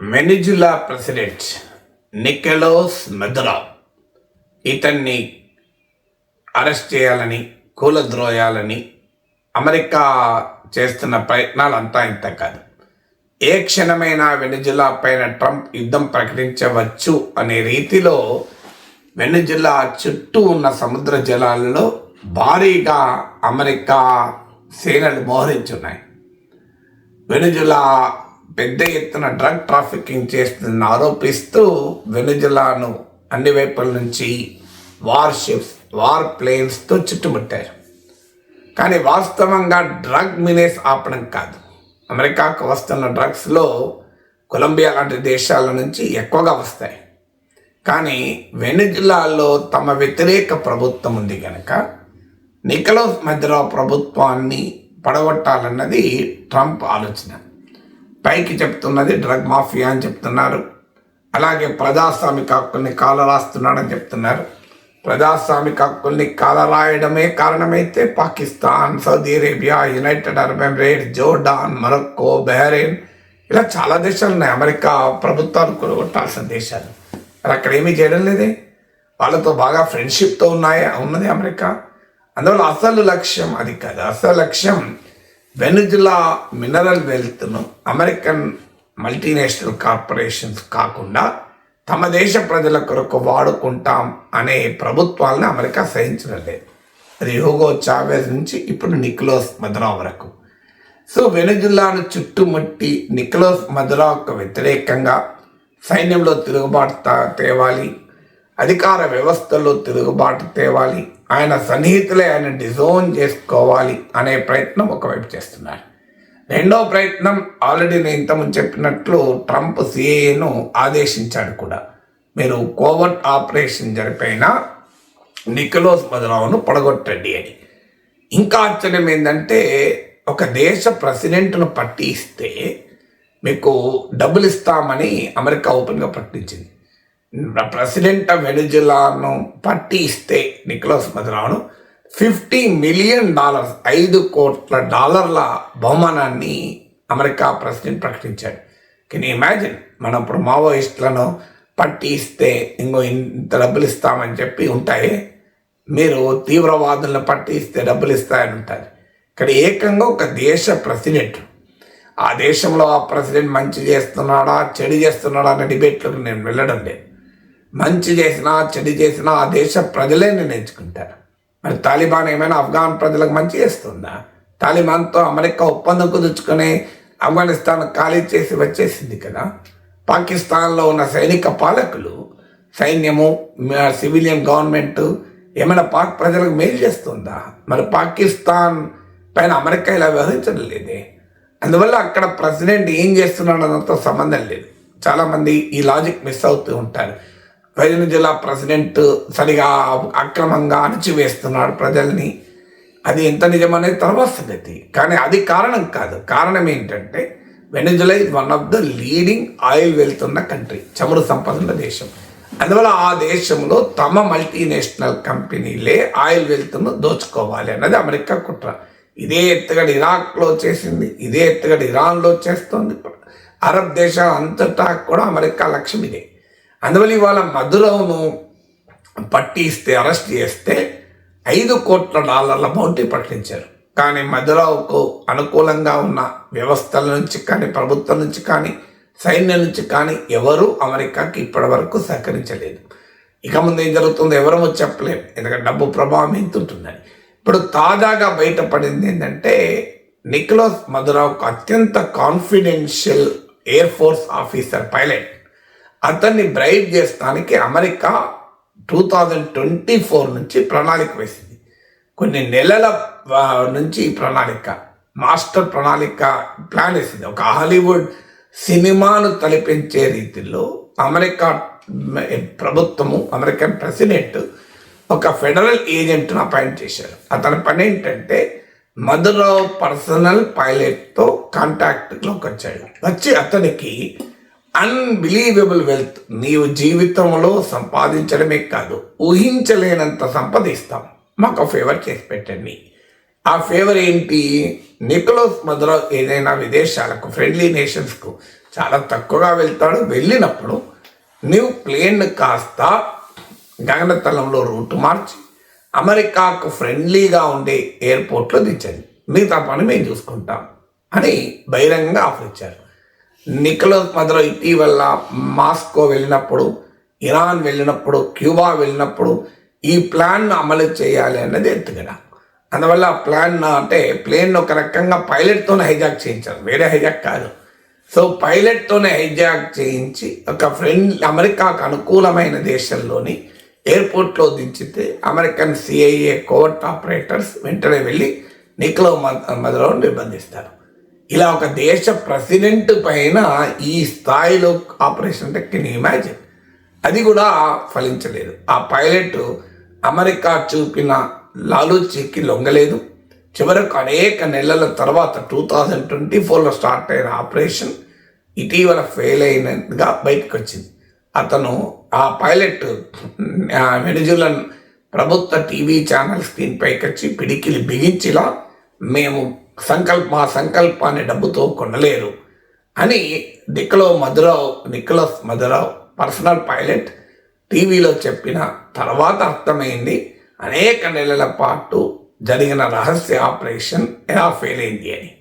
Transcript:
Venezuela president నికెలోస్ మెదురా ఇతన్ని arrest చేయాలని కూలద్రోయాలని America చేస్తున్న ప్రయత్నాలు అంతా ఇంత కాదు. ఏ క్షణమైనా వెనిజులా పైన ట్రంప్ యుద్ధం ప్రకటించవచ్చు అనే రీతిలో వెనిజులా చుట్టూ ఉన్న సముద్ర జలాలలో భారీగా అమెరికా సేనలు మోహరించున్నాయి. వెనిజులా పెద్ద ఎత్తున డ్రగ్ ట్రాఫికింగ్ చేస్తుందని ఆరోపిస్తూ వెనుజులాను అన్ని వైపుల నుంచి వార్ షిప్స్ వార్ ప్లేన్స్తో చుట్టుముట్టారు. కానీ వాస్తవంగా డ్రగ్ మినేస్ ఆపడం కాదు. అమెరికాకు వస్తున్న డ్రగ్స్లో కొలంబియా లాంటి దేశాల నుంచి ఎక్కువగా వస్తాయి. కానీ వెనుజులాలో తమ వ్యతిరేక ప్రభుత్వం ఉంది కనుక నికలోస్ మధ్యలో ప్రభుత్వాన్ని పడగొట్టాలన్నది ట్రంప్ ఆలోచన. పైకి చెప్తున్నది డ్రగ్ మాఫియా అని చెప్తున్నారు. అలాగే ప్రజాస్వామిక హక్కుల్ని కాలరాస్తున్నాడని చెప్తున్నారు. ప్రజాస్వామిక హక్కుల్ని కాలరాయడమే కారణమైతే Pakistan Saudi Arabia United Arab Emirates Jordan Morocco Bahrain ఇలా చాలా దేశాలు ఉన్నాయి అమెరికా ప్రభుత్వాలు కొనగొట్టాల్సిన దేశాలు. మరి అక్కడ ఏమీ చేయడం లేదే. వాళ్ళతో బాగా ఫ్రెండ్షిప్తో ఉన్నాయా. ఉన్నది అమెరికా. అందువల్ల అసలు లక్ష్యం అది కాదు అసలు లక్ష్యం వెనుజులా మినరల్ వెల్త్ను అమెరికన్ మల్టీనేషనల్ కార్పొరేషన్స్ కాకుండా తమ దేశ ప్రజల కొరకు వాడుకుంటాం అనే ప్రభుత్వాలను అమెరికా సహించడం లేదు అది హోగో చావేజ్ నుంచి ఇప్పుడు నిక్లోస్ మద్రా వరకు. సో వెనుజులాను చుట్టుముట్టి నిక్లోస్ మద్రాకు వ్యతిరేకంగా సైన్యంలో తిరుగుబాటు తా- తేవాలి. అధికార వ్యవస్థలో తిరుగుబాటు తేవాలి. ఆయన సన్నిహితులే ఆయన డిజోన్ చేసుకోవాలి అనే ప్రయత్నం ఒకవైపు చేస్తున్నారు. రెండో ప్రయత్నం ఆల్రెడీ నేను ఇంతకుముందు చెప్పినట్లు ట్రంప్ సిఏను ఆదేశించాడు కూడా. మీరు కోవర్ట్ ఆపరేషన్ జరిపైన నికలోస్ మధురావును పడగొట్టండి అని. ఇంకా ఆశ్చర్యం ఏంటంటే ఒక దేశ ప్రెసిడెంట్ను పట్టిస్తే మీకు డబ్బులు ఇస్తామని అమెరికా ఓపెన్గా ప్రకటించింది. ప్రెసిడెంట్ ఆఫ్ వెనుజులాను పట్టి ఇస్తే మధురావును ఫిఫ్టీ మిలియన్ డాలర్స్ ఐదు కోట్ల డాలర్ల బహుమానాన్ని అమెరికా ప్రెసిడెంట్ ప్రకటించాడు. కెన్ ఇమాజిన్ మనం ఇప్పుడు మావోయిస్టులను పట్టి ఇస్తే ఇంకో ఇంత డబ్బులు ఇస్తామని చెప్పి ఉంటాయి? మీరు తీవ్రవాదులను పట్టి ఇస్తే డబ్బులు ఇస్తాయని ఉంటుంది ఇక్కడ ఏకంగా ఒక దేశ ప్రెసిడెంట్. ఆ దేశంలో ఆ ప్రెసిడెంట్ మంచి చేస్తున్నాడా చెడు చేస్తున్నాడా అనే డిబేట్లకు నేను వెళ్ళడం లేదు. మంచి చేసినా చెడు చేసినా ఆ దేశ ప్రజలే నిర్ణయించుకుంటారు. మరి తాలిబాన్ ఏమైనా ఆఫ్ఘాన్ ప్రజలకు మంచి చేస్తుందా? తాలిబాన్తో అమెరికా ఒప్పందం కుదుర్చుకొని ఆఫ్ఘనిస్తాన్ ఖాళీ చేసి వచ్చేసింది కదా. పాకిస్తాన్లో ఉన్న సైనిక పాలకులు సైన్యము సివిలియన్ గవర్నమెంట్ ఏమైనా పాక్ ప్రజలకు మేలు చేస్తుందా? మరి పాకిస్తాన్ పైన అమెరికా ఇలా వ్యవహరించడం లేదే. అందువల్ల అక్కడ ప్రెసిడెంట్ ఏం చేస్తున్నాడు సంబంధం లేదు. చాలామంది ఈ లాజిక్ మిస్ అవుతూ ఉంటారు. వెనిజులా ప్రెసిడెంట్ సరిగా అక్రమంగా అణచివేస్తున్నాడు ప్రజల్ని. అది ఎంత నిజమనేది తర్వాత సంగతి. కానీ అది కారణం కాదు. కారణం ఏంటంటే Venezuela is one of the leading oil వెళ్తున్న కంట్రీ చమురు సంపద ఉన్న దేశం. అందువల్ల ఆ దేశంలో తమ మల్టీనేషనల్ కంపెనీలే ఆయిల్ వెళ్తున్న దోచుకోవాలి అన్నది అమెరికా కుట్ర. ఇదే ఎత్తుగడ ఇరాక్లో చేసింది ఇదే ఎత్తుగడ ఇరాన్లో చేస్తోంది. అరబ్ దేశం అంతటా కూడా అమెరికా లక్ష్యం ఇదే. అందువల్ల ఇవాళ మధురవును పట్టిస్తే అరెస్ట్ చేస్తే ఐదు కోట్ల డాలర్ల బౌంటీ ప్రకటించారు. కానీ మధురావుకు అనుకూలంగా ఉన్న వ్యవస్థల నుంచి కానీ ప్రభుత్వం నుంచి కానీ సైన్యం నుంచి కానీ ఎవరూ అమెరికాకి ఇప్పటి వరకు సహకరించలేదు. ఇక ముందు ఏం జరుగుతుందో ఎవరూ చెప్పలేము ఎందుకంటే డబ్బు ప్రభావం ఎంత ఇప్పుడు తాజాగా బయటపడింది ఏంటంటే నిక్లోస్ మధురావుకు అత్యంత confidential air force officer pilot అతన్ని బ్రైట్ చేస్తానికి America two thousand twenty four నుంచి ప్రణాళిక వేసింది. కొన్ని నెలల నుంచి ఈ ప్రణాళిక మాస్టర్ ప్రణాళిక ప్లాన్ వేసింది. ఒక హాలీవుడ్ సినిమాను తలపించే రీతిలో అమెరికా ప్రభుత్వము అమెరికన్ ప్రెసిడెంట్ ఒక ఫెడరల్ ఏజెంట్ను అపాయింట్ చేశారు. అతని పని ఏంటంటే మధురావు పర్సనల్ పైలట్తో కాంటాక్ట్లోకి వచ్చాడు. వచ్చి అతనికి అన్బిలీవబుల్ వెల్త్ నీవు జీవితంలో సంపాదించడమే కాదు ఊహించలేనంత సంపాదిస్తాం మాకు ఫేవర్ చేసి పెట్టండి. ఆ ఫేవర్ ఏంటి? నికోలస్ మధురావు ఏదైనా విదేశాలకు ఫ్రెండ్లీ నేషన్స్కు చాలా తక్కువగా వెళ్తాడు. వెళ్ళినప్పుడు నీవు ప్లేన్ కాస్త గగనతలంలో రూట్ మార్చి అమెరికాకు ఫ్రెండ్లీగా ఉండే ఎయిర్పోర్ట్లో దించండి. మిగతా పని మేము చూసుకుంటాం అని బహిరంగంగా ఆఫర్ ఇచ్చారు. నికోలస్ మదరో ఇటీవల మాస్కో వెళ్ళినప్పుడు ఇరాన్ వెళ్ళినప్పుడు క్యూబా వెళ్ళినప్పుడు ఈ ప్లాన్ను అమలు చేయాలి అన్నది ఎత్తుగడ. అందువల్ల ఆ ప్లాన్ అంటే ప్లేన్ ఒక రకంగా పైలట్తోనే హైజాక్ చేయించారు. వేరే హైజాక్ కాదు. సో పైలట్తోనే హైజాక్ చేయించి ఒక ఫ్రెండ్ అమెరికాకు అనుకూలమైన దేశంలోని ఎయిర్పోర్ట్లో దించితే అమెరికన్ సిఐఏ కోవర్ట్ ఆపరేటర్స్ వెంటనే వెళ్ళి నిక్లో మదలో నిర్బంధిస్తారు. ఇలా ఒక దేశ ప్రెసిడెంట్ పైన ఈ స్థాయిలో ఆపరేషన్ అంటే కెన్ ఇమాజిన్? అది కూడా ఫలించలేదు. ఆ పైలట్ అమెరికా చూపిన లాలూచీకి లొంగలేదు. చివరకు అనేక నెలల తర్వాత టూ థౌజండ్ ట్వంటీ ఫోర్లో స్టార్ట్ అయిన ఆపరేషన్ ఇటీవల ఫెయిల్ అయినట్టుగా బయటకు వచ్చింది అతను ఆ పైలట్ వెనిజులన్ ప్రభుత్వ టీవీ ఛానల్ స్క్రీన్ పైకి వచ్చి పిడికిలి బిగించిలా మేము సంకల్ప సంకల్ప సంకల్పాన్ని డబ్బుతో కొనలేరు. అని నిక్కలో మధురావు నిక్కలస్ మధురావు పర్సనల్ పైలట్ టీవీలో చెప్పిన తర్వాత అర్థమైంది. అనేక నెలల పాటు జరిగిన రహస్య ఆపరేషన్ ఎలా ఫెయిల్ అయింది అని.